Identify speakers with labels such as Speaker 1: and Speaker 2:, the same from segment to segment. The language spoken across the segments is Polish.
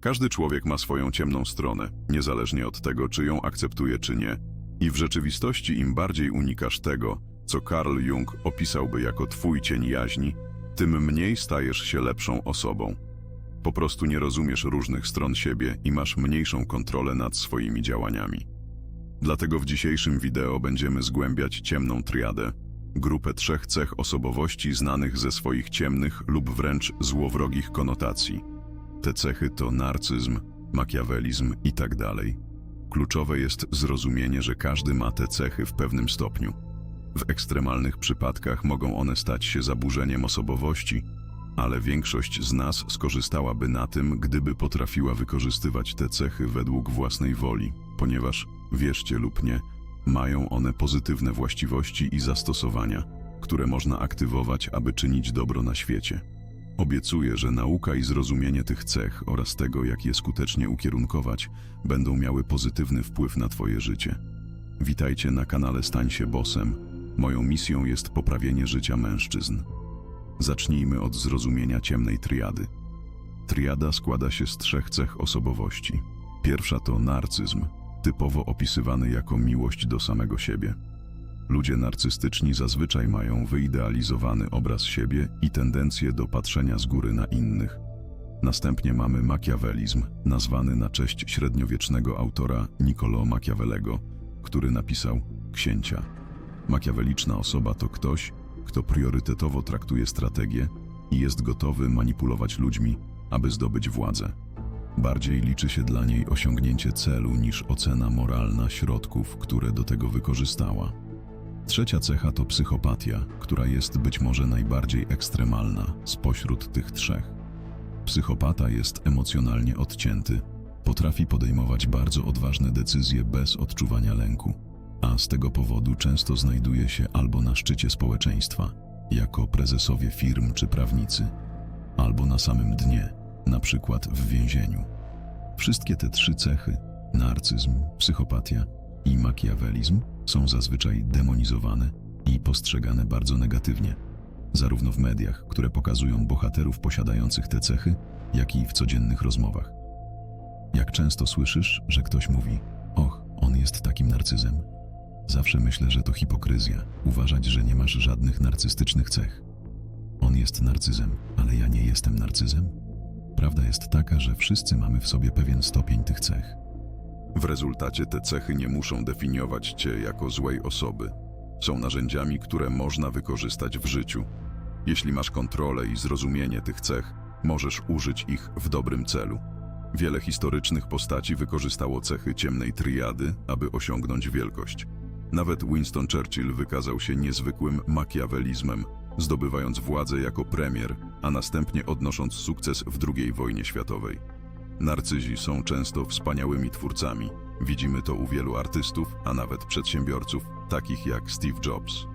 Speaker 1: Każdy człowiek ma swoją ciemną stronę, niezależnie od tego, czy ją akceptuje, czy nie. I w rzeczywistości im bardziej unikasz tego, co Carl Jung opisałby jako twój cień jaźni, tym mniej stajesz się lepszą osobą. Po prostu nie rozumiesz różnych stron siebie i masz mniejszą kontrolę nad swoimi działaniami. Dlatego w dzisiejszym wideo będziemy zgłębiać ciemną triadę, grupę trzech cech osobowości znanych ze swoich ciemnych lub wręcz złowrogich konotacji. Te cechy to narcyzm, makiawelizm i tak. Kluczowe jest zrozumienie, że każdy ma te cechy w pewnym stopniu. W ekstremalnych przypadkach mogą one stać się zaburzeniem osobowości, ale większość z nas skorzystałaby na tym, gdyby potrafiła wykorzystywać te cechy według własnej woli, ponieważ, wierzcie lub nie, mają one pozytywne właściwości i zastosowania, które można aktywować, aby czynić dobro na świecie. Obiecuję, że nauka i zrozumienie tych cech oraz tego, jak je skutecznie ukierunkować, będą miały pozytywny wpływ na Twoje życie. Witajcie na kanale Stań się Bosem. Moją misją jest poprawienie życia mężczyzn. Zacznijmy od zrozumienia ciemnej triady. Triada składa się z trzech cech osobowości. Pierwsza to narcyzm, typowo opisywany jako miłość do samego siebie. Ludzie narcystyczni zazwyczaj mają wyidealizowany obraz siebie i tendencję do patrzenia z góry na innych. Następnie mamy makiawelizm, nazwany na cześć średniowiecznego autora Niccolo Machiavellego, który napisał Księcia. Makiaweliczna osoba to ktoś, kto priorytetowo traktuje strategię i jest gotowy manipulować ludźmi, aby zdobyć władzę. Bardziej liczy się dla niej osiągnięcie celu niż ocena moralna środków, które do tego wykorzystała. Trzecia cecha to psychopatia, która jest być może najbardziej ekstremalna spośród tych trzech. Psychopata jest emocjonalnie odcięty, potrafi podejmować bardzo odważne decyzje bez odczuwania lęku, a z tego powodu często znajduje się albo na szczycie społeczeństwa, jako prezesowie firm czy prawnicy, albo na samym dnie, na przykład w więzieniu. Wszystkie te trzy cechy narcyzm, psychopatia i makiawelizm są zazwyczaj demonizowane i postrzegane bardzo negatywnie, zarówno w mediach, które pokazują bohaterów posiadających te cechy, jak i w codziennych rozmowach. Jak często słyszysz, że ktoś mówi: Och, on jest takim narcyzem? Zawsze myślę, że to hipokryzja uważać, że nie masz żadnych narcystycznych cech. On jest narcyzem, ale ja nie jestem narcyzem? Prawda jest taka, że wszyscy mamy w sobie pewien stopień tych cech. W rezultacie te cechy nie muszą definiować cię jako złej osoby. Są narzędziami, które można wykorzystać w życiu. Jeśli masz kontrolę i zrozumienie tych cech, możesz użyć ich w dobrym celu. Wiele historycznych postaci wykorzystało cechy ciemnej triady, aby osiągnąć wielkość. Nawet Winston Churchill wykazał się niezwykłym makiawelizmem, zdobywając władzę jako premier, a następnie odnosząc sukces w II wojnie światowej. Narcyzi są często wspaniałymi twórcami. Widzimy to u wielu artystów, a nawet przedsiębiorców, takich jak Steve Jobs.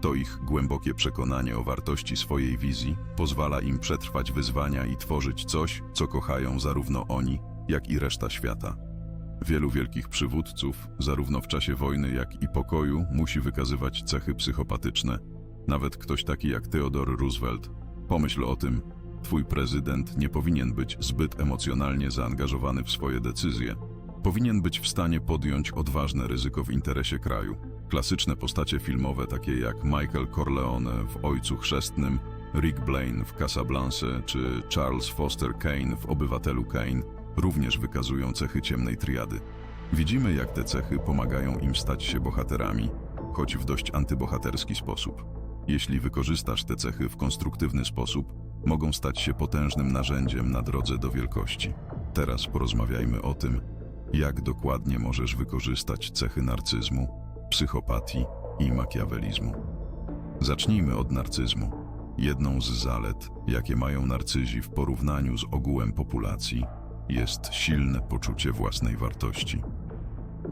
Speaker 1: To ich głębokie przekonanie o wartości swojej wizji pozwala im przetrwać wyzwania i tworzyć coś, co kochają zarówno oni, jak i reszta świata. Wielu wielkich przywódców, zarówno w czasie wojny, jak i pokoju, musi wykazywać cechy psychopatyczne. Nawet ktoś taki jak Theodore Roosevelt. Pomyśl o tym, twój prezydent nie powinien być zbyt emocjonalnie zaangażowany w swoje decyzje. Powinien być w stanie podjąć odważne ryzyko w interesie kraju. Klasyczne postacie filmowe takie jak Michael Corleone w Ojcu Chrzestnym, Rick Blaine w Casablanca czy Charles Foster Kane w Obywatelu Kane również wykazują cechy ciemnej triady. Widzimy, jak te cechy pomagają im stać się bohaterami, choć w dość antybohaterski sposób. Jeśli wykorzystasz te cechy w konstruktywny sposób, mogą stać się potężnym narzędziem na drodze do wielkości. Teraz porozmawiajmy o tym, jak dokładnie możesz wykorzystać cechy narcyzmu, psychopatii i makiawelizmu. Zacznijmy od narcyzmu. Jedną z zalet, jakie mają narcyzi w porównaniu z ogółem populacji, jest silne poczucie własnej wartości.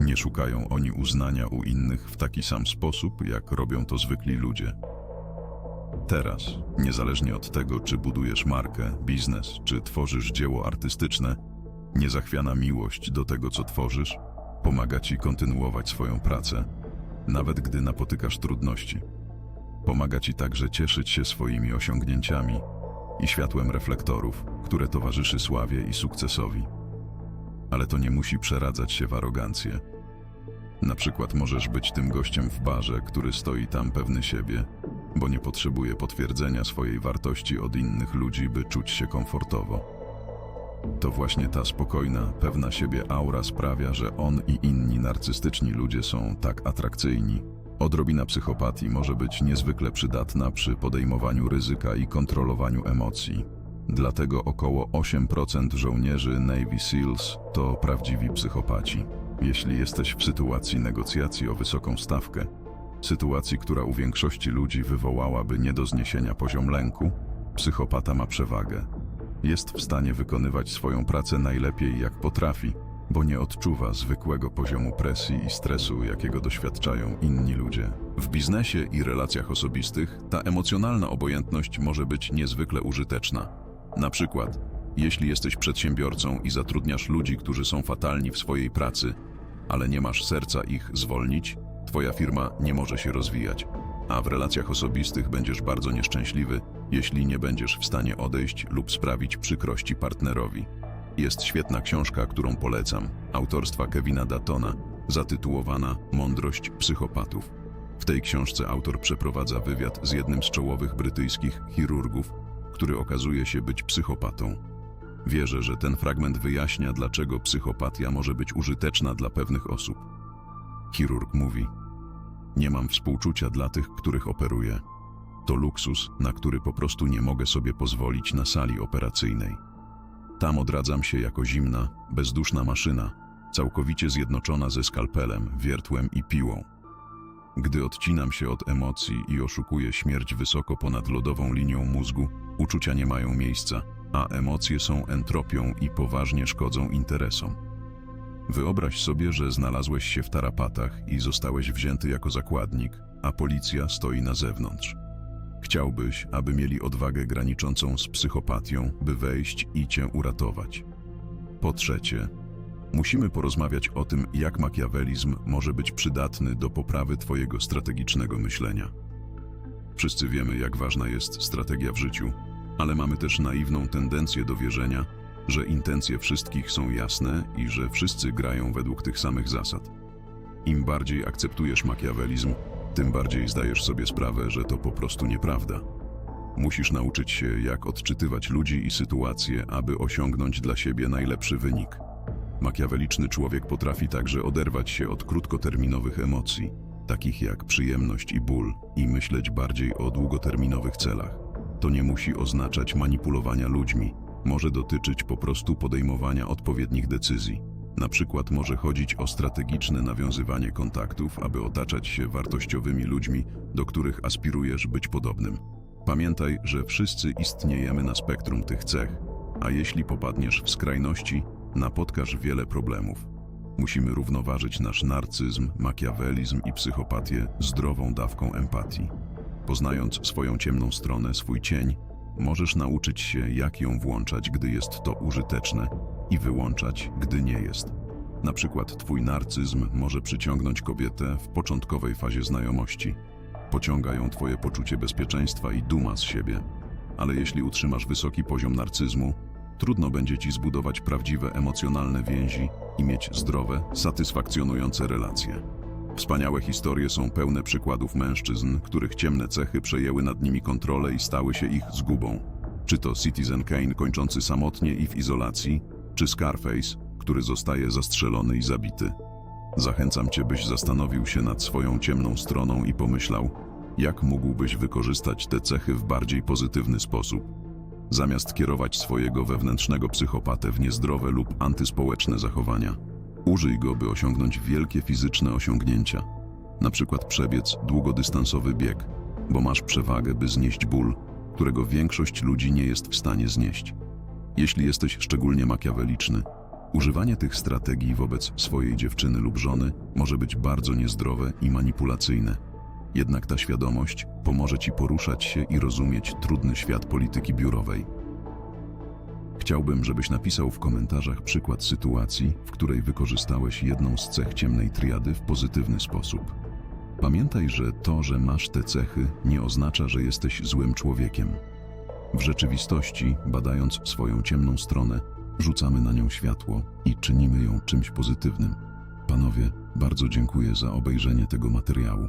Speaker 1: Nie szukają oni uznania u innych w taki sam sposób, jak robią to zwykli ludzie. Teraz, niezależnie od tego, czy budujesz markę, biznes, czy tworzysz dzieło artystyczne, niezachwiana miłość do tego, co tworzysz, pomaga ci kontynuować swoją pracę, nawet gdy napotykasz trudności. Pomaga ci także cieszyć się swoimi osiągnięciami, i światłem reflektorów, które towarzyszy sławie i sukcesowi. Ale to nie musi przeradzać się w arogancję. Na przykład możesz być tym gościem w barze, który stoi tam pewny siebie, bo nie potrzebuje potwierdzenia swojej wartości od innych ludzi, by czuć się komfortowo. To właśnie ta spokojna, pewna siebie aura sprawia, że on i inni narcystyczni ludzie są tak atrakcyjni. Odrobina psychopatii może być niezwykle przydatna przy podejmowaniu ryzyka i kontrolowaniu emocji. Dlatego około 8% żołnierzy Navy SEALs to prawdziwi psychopaci. Jeśli jesteś w sytuacji negocjacji o wysoką stawkę, sytuacji, która u większości ludzi wywołałaby nie do zniesienia poziom lęku, psychopata ma przewagę. Jest w stanie wykonywać swoją pracę najlepiej jak potrafi, bo nie odczuwa zwykłego poziomu presji i stresu, jakiego doświadczają inni ludzie. W biznesie i relacjach osobistych ta emocjonalna obojętność może być niezwykle użyteczna. Na przykład, jeśli jesteś przedsiębiorcą i zatrudniasz ludzi, którzy są fatalni w swojej pracy, ale nie masz serca ich zwolnić, twoja firma nie może się rozwijać. A w relacjach osobistych będziesz bardzo nieszczęśliwy, jeśli nie będziesz w stanie odejść lub sprawić przykrości partnerowi. Jest świetna książka, którą polecam, autorstwa Kevina Datona, zatytułowana Mądrość psychopatów. W tej książce autor przeprowadza wywiad z jednym z czołowych brytyjskich chirurgów, który okazuje się być psychopatą. Wierzę, że ten fragment wyjaśnia, dlaczego psychopatia może być użyteczna dla pewnych osób. Chirurg mówi: Nie mam współczucia dla tych, których operuję. To luksus, na który po prostu nie mogę sobie pozwolić na sali operacyjnej. Tam odradzam się jako zimna, bezduszna maszyna, całkowicie zjednoczona ze skalpelem, wiertłem i piłą. Gdy odcinam się od emocji i oszukuję śmierć wysoko ponad lodową linią mózgu, uczucia nie mają miejsca, a emocje są entropią i poważnie szkodzą interesom. Wyobraź sobie, że znalazłeś się w tarapatach i zostałeś wzięty jako zakładnik, a policja stoi na zewnątrz. Chciałbyś, aby mieli odwagę graniczącą z psychopatią, by wejść i cię uratować. Po trzecie, musimy porozmawiać o tym, jak makiawelizm może być przydatny do poprawy Twojego strategicznego myślenia. Wszyscy wiemy, jak ważna jest strategia w życiu, ale mamy też naiwną tendencję do wierzenia, że intencje wszystkich są jasne i że wszyscy grają według tych samych zasad. Im bardziej akceptujesz makiawelizm, tym bardziej zdajesz sobie sprawę, że to po prostu nieprawda. Musisz nauczyć się, jak odczytywać ludzi i sytuacje, aby osiągnąć dla siebie najlepszy wynik. Makiaweliczny człowiek potrafi także oderwać się od krótkoterminowych emocji, takich jak przyjemność i ból, i myśleć bardziej o długoterminowych celach. To nie musi oznaczać manipulowania ludźmi, może dotyczyć po prostu podejmowania odpowiednich decyzji. Na przykład może chodzić o strategiczne nawiązywanie kontaktów, aby otaczać się wartościowymi ludźmi, do których aspirujesz być podobnym. Pamiętaj, że wszyscy istniejemy na spektrum tych cech, a jeśli popadniesz w skrajności, napotkasz wiele problemów. Musimy równoważyć nasz narcyzm, makiawelizm i psychopatię zdrową dawką empatii. Poznając swoją ciemną stronę, swój cień, możesz nauczyć się, jak ją włączać, gdy jest to użyteczne i wyłączać, gdy nie jest. Na przykład twój narcyzm może przyciągnąć kobietę w początkowej fazie znajomości. Pociąga ją twoje poczucie bezpieczeństwa i duma z siebie. Ale jeśli utrzymasz wysoki poziom narcyzmu, trudno będzie ci zbudować prawdziwe emocjonalne więzi i mieć zdrowe, satysfakcjonujące relacje. Wspaniałe historie są pełne przykładów mężczyzn, których ciemne cechy przejęły nad nimi kontrolę i stały się ich zgubą. Czy to Citizen Kane kończący samotnie i w izolacji, czy Scarface, który zostaje zastrzelony i zabity. Zachęcam Cię, byś zastanowił się nad swoją ciemną stroną i pomyślał, jak mógłbyś wykorzystać te cechy w bardziej pozytywny sposób, zamiast kierować swojego wewnętrznego psychopatę w niezdrowe lub antyspołeczne zachowania. Użyj go, by osiągnąć wielkie fizyczne osiągnięcia, na przykład przebiec długodystansowy bieg, bo masz przewagę, by znieść ból, którego większość ludzi nie jest w stanie znieść. Jeśli jesteś szczególnie makiaweliczny, używanie tych strategii wobec swojej dziewczyny lub żony może być bardzo niezdrowe i manipulacyjne. Jednak ta świadomość pomoże ci poruszać się i rozumieć trudny świat polityki biurowej. Chciałbym, żebyś napisał w komentarzach przykład sytuacji, w której wykorzystałeś jedną z cech ciemnej triady w pozytywny sposób. Pamiętaj, że to, że masz te cechy, nie oznacza, że jesteś złym człowiekiem. W rzeczywistości, badając swoją ciemną stronę, rzucamy na nią światło i czynimy ją czymś pozytywnym. Panowie, bardzo dziękuję za obejrzenie tego materiału.